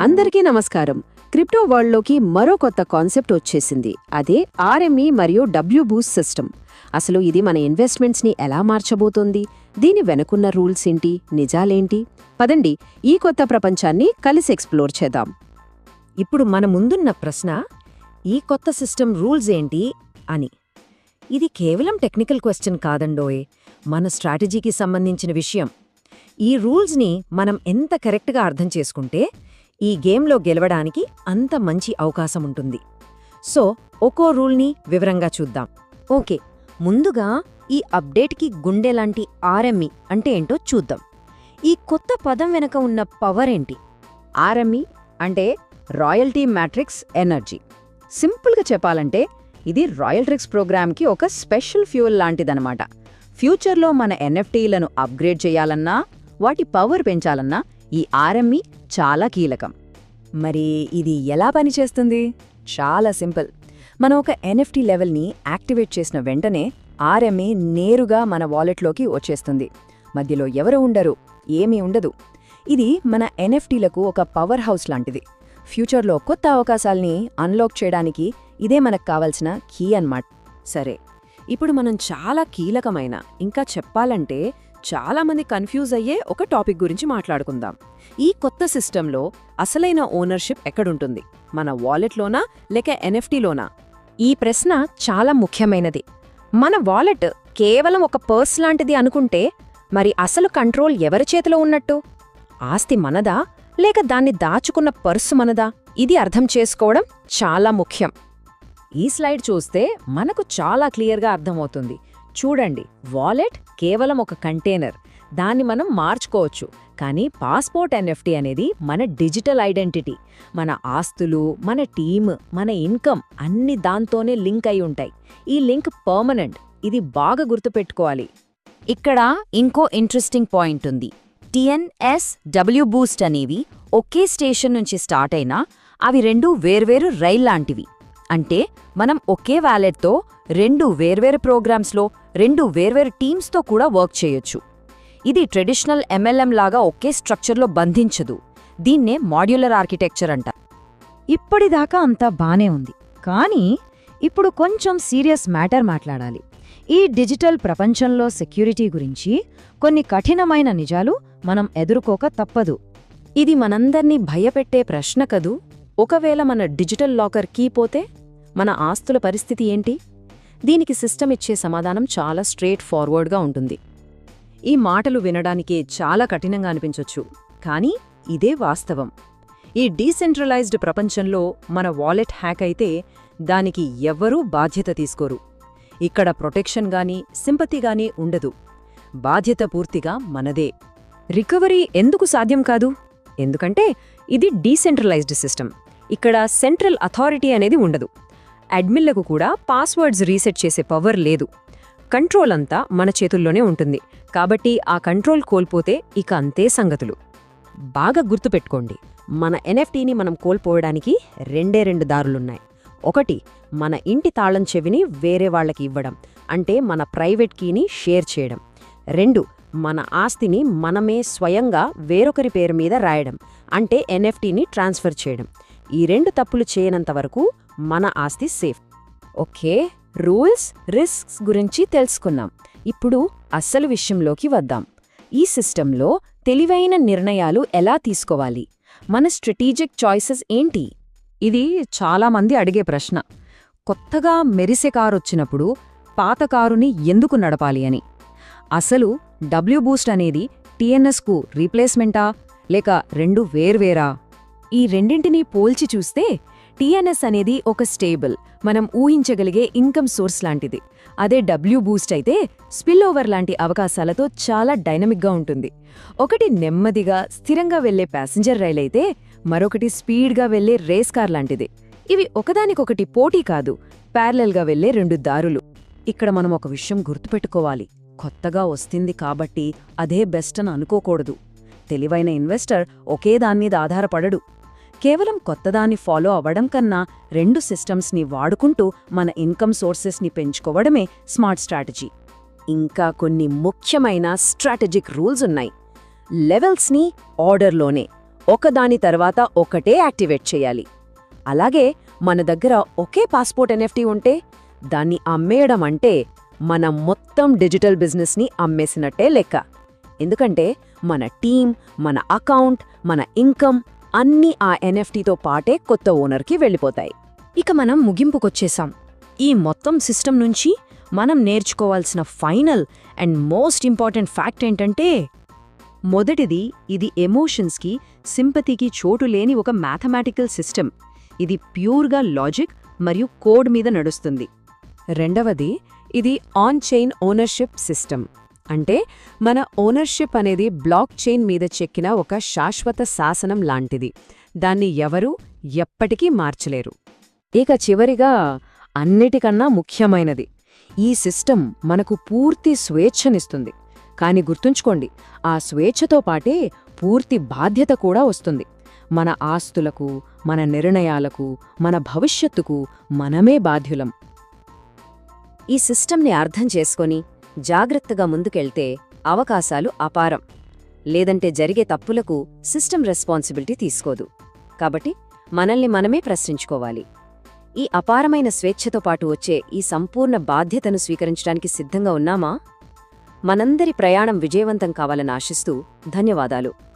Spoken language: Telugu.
అందరికీ నమస్కారం. క్రిప్టో వరల్డ్లోకి మరో కొత్త కాన్సెప్ట్ వచ్చేసింది. అదే ఆర్ఎంఈ మరియు డబ్ల్యూ బూస్ట్ సిస్టమ్. అసలు ఇది మన ఇన్వెస్ట్మెంట్స్ని ఎలా మార్చబోతోంది? దీని వెనుకున్న రూల్స్ ఏంటి? నిజాలేంటి? పదండి ఈ కొత్త ప్రపంచాన్ని కలిసి ఎక్స్ప్లోర్ చేద్దాం. ఇప్పుడు మన ముందున్న ప్రశ్న ఈ కొత్త సిస్టమ్ రూల్స్ ఏంటి అని. ఇది కేవలం టెక్నికల్ క్వశ్చన్ కాదండోయ్. మన స్ట్రాటజీకి సంబంధించిన విషయం. ఈ రూల్స్ని మనం ఎంత కరెక్ట్గా అర్థం చేసుకుంటే ఈ గేమ్లో గెలవడానికి అంత మంచి అవకాశం ఉంటుంది సో ఒక్కో రూల్ని వివరంగా చూద్దాం. ఓకే ముందుగా ఈ అప్డేట్కి గుండెలాంటి ఆర్ఎంఈ అంటే ఏంటో చూద్దాం. ఈ కొత్త పదం వెనక ఉన్న పవర్ ఏంటి? ఆర్ఎంఈ అంటే రాయల్టీ మ్యాట్రిక్స్ ఎనర్జీ. సింపుల్గా చెప్పాలంటే ఇది రాయల్ట్రిక్స్ ప్రోగ్రామ్కి ఒక స్పెషల్ ఫ్యూయల్ లాంటిదనమాట. ఫ్యూచర్లో మన ఎన్ఎఫ్టీలను అప్గ్రేడ్ చేయాలన్నా వాటి పవర్ పెంచాలన్నా ఈ ఆర్ఎంఈ చాలా కీలకం. మరి ఇది ఎలా పనిచేస్తుంది? చాలా సింపుల్. మనం ఒక ఎన్ఎఫ్టీ లెవెల్ని యాక్టివేట్ చేసిన వెంటనే ఆర్ఎంఏ నేరుగా మన వాలెట్లోకి వచ్చేస్తుంది. మధ్యలో ఎవరు ఉండరు ఏమీ ఉండదు. ఇది మన ఎన్ఎఫ్టీలకు ఒక పవర్ హౌస్ లాంటిది. ఫ్యూచర్లో కొత్త అవకాశాల్ని అన్లాక్ చేయడానికి ఇదే మనకు కావాల్సిన కీ అన్నమాట. సరే ఇప్పుడు మనం చాలా కీలకమైన ఇంకా చెప్పాలంటే చాలామంది కన్ఫ్యూజ్ అయ్యే ఒక టాపిక్ గురించి మాట్లాడుకుందాం. ఈ కొత్త సిస్టంలో అసలైన ఓనర్షిప్ ఎక్కడుంటుంది? మన వాలెట్లోనా లేక ఎన్ఎఫ్టీలోనా ఈ ప్రశ్న చాలా ముఖ్యమైనది. మన వాలెట్ కేవలం ఒక పర్స్ లాంటిది అనుకుంటే మరి అసలు కంట్రోల్ ఎవరి చేతిలో ఉన్నట్టు? ఆస్తి మనదా లేక దాన్ని దాచుకున్న పర్సు మనదా? ఇది అర్థం చేసుకోవడం చాలా ముఖ్యం. ఈ స్లైడ్ చూస్తే మనకు చాలా క్లియర్గా అర్థమవుతుంది. చూడండి వాలెట్ కేవలం ఒక కంటైనర్. దాన్ని మనం మార్చుకోవచ్చు. కానీ పాస్పోర్ట్ ఎన్ఎఫ్టీ అనేది మన డిజిటల్ ఐడెంటిటీ. మన ఆస్తులు మన టీమ్ మన ఇన్కమ్ అన్ని దాంతోనే లింక్ అయి ఉంటాయి. ఈ లింక్ పర్మనెంట్. ఇది బాగా గుర్తుపెట్టుకోవాలి. ఇక్కడ ఇంకో ఇంట్రెస్టింగ్ పాయింట్ ఉంది. టిఎన్ఎస్ డబ్ల్యూ బూస్ట్ అనేవి ఒకే స్టేషన్ నుంచి స్టార్ట్ అయినా అవి రెండు వేర్వేరు రైల్ లాంటివి అంటే మనం ఒకే వ్యాలెట్తో రెండు వేర్వేరు ప్రోగ్రామ్స్లో రెండు వేర్వేరు టీమ్స్తో కూడా వర్క్ చేయొచ్చు. ఇది ట్రెడిషనల్ ఎంఎల్ఎం లాగా ఒకే స్ట్రక్చర్లో బంధించదు. దీన్నే మాడ్యులర్ ఆర్కిటెక్చర్ అంట. ఇప్పటిదాకా అంతా బానే ఉంది. కానీ ఇప్పుడు కొంచెం సీరియస్ మ్యాటర్ మాట్లాడాలి. ఈ డిజిటల్ ప్రపంచంలో సెక్యూరిటీ గురించి కొన్ని కఠినమైన నిజాలు మనం ఎదుర్కోక తప్పదు. ఇది మనందర్నీ భయపెట్టే ప్రశ్న కదూ? ఒకవేళ మన డిజిటల్ లాకర్ కీ పోతే మన ఆస్తుల పరిస్థితి ఏంటి? దీనికి సిస్టమ్ ఇచ్చే సమాధానం చాలా స్ట్రేట్ ఫార్వర్డ్గా ఉంటుంది. ఈ మాటలు వినడానికి చాలా కఠినంగా అనిపించొచ్చు కానీ ఇదే వాస్తవం. ఈ డీసెంట్రలైజ్డ్ ప్రపంచంలో మన వాలెట్ హ్యాక్ అయితే దానికి ఎవ్వరూ బాధ్యత తీసుకోరు. ఇక్కడ ప్రొటెక్షన్ గాని సింపతి గాని ఉండదు. బాధ్యత పూర్తిగా మనదే. రికవరీ ఎందుకు సాధ్యం కాదు? ఎందుకంటే ఇది డీసెంట్రలైజ్డ్ సిస్టమ్. ఇక్కడ సెంట్రల్ అథారిటీ అనేది ఉండదు. అడ్మిన్లకు కూడా పాస్వర్డ్స్ రీసెట్ చేసే పవర్ లేదు. కంట్రోల్ అంతా మన చేతుల్లోనే ఉంటుంది. కాబట్టి ఆ కంట్రోల్ కోల్పోతే ఇక అంతే సంగతులు. బాగా గుర్తుపెట్టుకోండి. మన ఎన్ఎఫ్టీని మనం కోల్పోవడానికి రెండే రెండు దారులున్నాయి. ఒకటి మన ఇంటి తాళం చెవిని వేరే వాళ్ళకి ఇవ్వడం అంటే మన ప్రైవేట్ కీని షేర్ చేయడం. రెండు మన ఆస్తిని మనమే స్వయంగా వేరొకరి పేరు మీద రాయడం అంటే ఎన్ఎఫ్టీని ట్రాన్స్ఫర్ చేయడం. ఈ రెండు తప్పులు చేయనంత వరకు మన ఆస్తి సేఫ్. ఓకే రూల్స్ రిస్క్స్ గురించి తెలుసుకున్నాం ఇప్పుడు అస్సలు విషయంలోకి వద్దాం. ఈ సిస్టంలో తెలివైన నిర్ణయాలు ఎలా తీసుకోవాలి? మన స్ట్రటీజిక్ చాయిసెస్ ఏంటి? ఇది చాలామంది అడిగే ప్రశ్న. కొత్తగా మెరిసే కారు వచ్చినప్పుడు పాత కారుని ఎందుకు నడపాలి అని? అసలు డబ్ల్యూ బూస్ట్ అనేది టీఎన్ఎస్కు రీప్లేస్మెంటా? లేక రెండు వేర్వేరా? ఈ రెండింటినీ పోల్చి చూస్తే టీఎన్ఎస్ అనేది ఒక స్టేబుల్. మనం ఊహించగలిగే ఇన్కమ్ సోర్స్ లాంటిది. అదే డబ్ల్యూ బూస్ట్ అయితే స్పిల్ ఓవర్ లాంటి అవకాశాలతో చాలా డైనమిక్గా ఉంటుంది. ఒకటి నెమ్మదిగా స్థిరంగా వెళ్ళే ప్యాసింజర్ రైల్ అయితే మరొకటి స్పీడ్గా వెళ్ళే రేస్ కార్ లాంటిది. ఇవి ఒకదానికొకటి పోటీ కాదు ప్యారలల్గా వెళ్ళే రెండు దారులు. ఇక్కడ మనం ఒక విషయం గుర్తుపెట్టుకోవాలి. కొత్తగా వస్తుంది కాబట్టి అదే బెస్ట్ అని అనుకోకూడదు. తెలివైన ఇన్వెస్టర్ ఒకే దాన్మీద ఆధారపడడు. కేవలం కొత్తదాన్ని ఫాలో అవ్వడం కన్నా రెండు సిస్టమ్స్ని వాడుకుంటూ మన ఇన్కమ్ సోర్సెస్ని పెంచుకోవడమే స్మార్ట్ స్ట్రాటజీ. ఇంకా కొన్ని ముఖ్యమైన స్ట్రాటజిక్ రూల్స్ ఉన్నాయి. లెవెల్స్ని ఆర్డర్లోనే ఒకదాని తర్వాత ఒకటే యాక్టివేట్ చేయాలి. అలాగే మన దగ్గర ఒకే పాస్పోర్ట్ ఎన్ఎఫ్టీ ఉంటే దాన్ని అమ్మేయడం అంటే మన మొత్తం డిజిటల్ బిజినెస్ని అమ్మేసినట్టే లెక్క. ఎందుకంటే మన టీం మన అకౌంట్ మన ఇన్కమ్ అన్నీ ఆ ఎన్ఎఫ్టీతో పాటే కొత్త ఓనర్కి వెళ్ళిపోతాయి. ఇక మనం ముగింపుకొచ్చేసాం. ఈ మొత్తం సిస్టమ్ నుంచి మనం నేర్చుకోవాల్సిన final and most important fact ఏంటంటే మొదటిది ఇది ఎమోషన్స్కి సింపతికి చోటు లేని ఒక మ్యాథమెటికల్ సిస్టమ్. ఇది ప్యూర్గా లాజిక్ మరియు కోడ్ మీద నడుస్తుంది. రెండవది ఇది ఆన్ చైన్ ఓనర్షిప్ సిస్టమ్. అంటే మన ఓనర్షిప్ అనేది బ్లాక్ చైన్ మీద చెక్కిన ఒక శాశ్వత శాసనం లాంటిది. దాన్ని ఎవరూ ఎప్పటికీ మార్చలేరు. ఇక చివరిగా అన్నిటికన్నా ముఖ్యమైనది ఈ సిస్టమ్ మనకు పూర్తి స్వేచ్ఛనిస్తుంది. కాని గుర్తుంచుకోండి ఆ స్వేచ్ఛతో పాటే పూర్తి బాధ్యత కూడా వస్తుంది. మన ఆస్తులకు మన నిర్ణయాలకు మన భవిష్యత్తుకు మనమే బాధ్యులం. ఈ సిస్టమ్ని అర్థం చేసుకొని జాగ్రత్తగా ముందుకెళ్తే అవకాశాలు అపారం. లేదంటే జరిగే తప్పులకు సిస్టమ్ రెస్పాన్సిబిలిటీ తీసుకోదు. కాబట్టి మనల్ని మనమే ప్రశ్నించుకోవాలి. ఈ అపారమైన స్వేచ్ఛతో పాటు వచ్చే ఈ సంపూర్ణ బాధ్యతను స్వీకరించడానికి సిద్ధంగా ఉన్నామా? మనందరి ప్రయాణం విజయవంతం కావాలని ఆశిస్తూ ధన్యవాదాలు.